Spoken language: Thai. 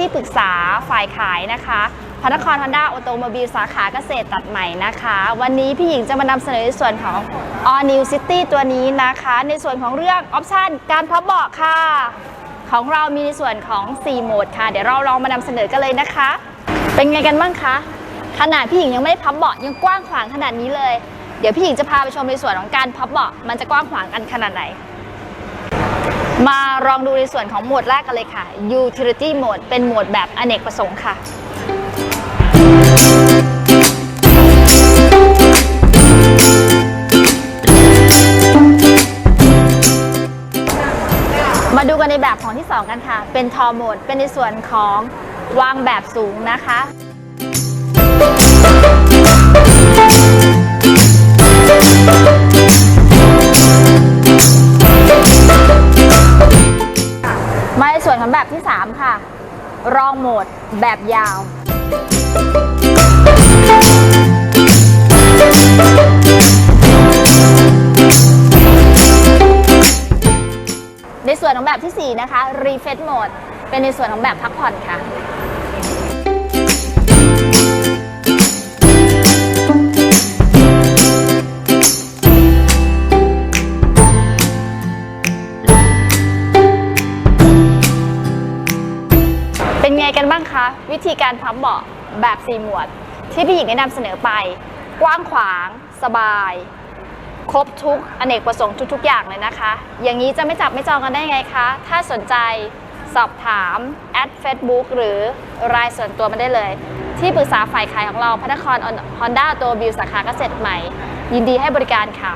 ที่ปรึกษาฝ่ายขายนะคะพนครฮอนด้าออโตโมบิลสาขาเกษตรตัดใหม่นะคะ วันนี้พี่หญิงจะมานำเสนอในส่วนของ All New City ตัวนี้นะคะ ในส่วนของเรื่องออปชันการพับเบาะค่ะ ของเรามีในส่วนของ 4 โหมดค่ะ เดี๋ยวเราลองมานำเสนอกันเลยนะคะ เป็นไงกันบ้างคะ ขนาดพี่หญิงยังไม่ได้พับเบาะยังกว้างขวางขนาดนี้เลย เดี๋ยวพี่หญิงจะพาไปชมในส่วนของการพับเบาะมันจะกว้างขวางกันขนาดไหน มาลองดูในส่วนของโหมดแรกกันเลยค่ะ Utility Mode เป็นโหมดแบบอเนกประสงค์ค่ะมาดูกันในแบบของที่ 2 กันค่ะ เป็นทอโหมด เป็นในส่วนของวางแบบสูงนะคะ ส่วนของแบบที่ 3 ค่ะ รองโหมดแบบยาว ในส่วนของแบบที่ 4 นะคะ Refresh Mode เป็นในส่วนของแบบพักผ่อนค่ะ กันบ้างคะ วิธีการพับเบาะแบบสี่หมวด ที่พี่หญิงได้นำเสนอไป กว้างขวาง สบาย ครบทุกอเนกประสงค์ทุก ๆ อย่างเลยนะคะ อย่างนี้จะไม่จับไม่จองกันได้ไงคะ ถ้าสนใจสอบถามแอด Facebook หรือรายส่วนตัวมาได้เลย ที่ปรึกษาฝ่ายขายของเราพระนครฮอนด้าตัวบิวสาขาเกษตรใหม่ ยินดีให้บริการค่ะ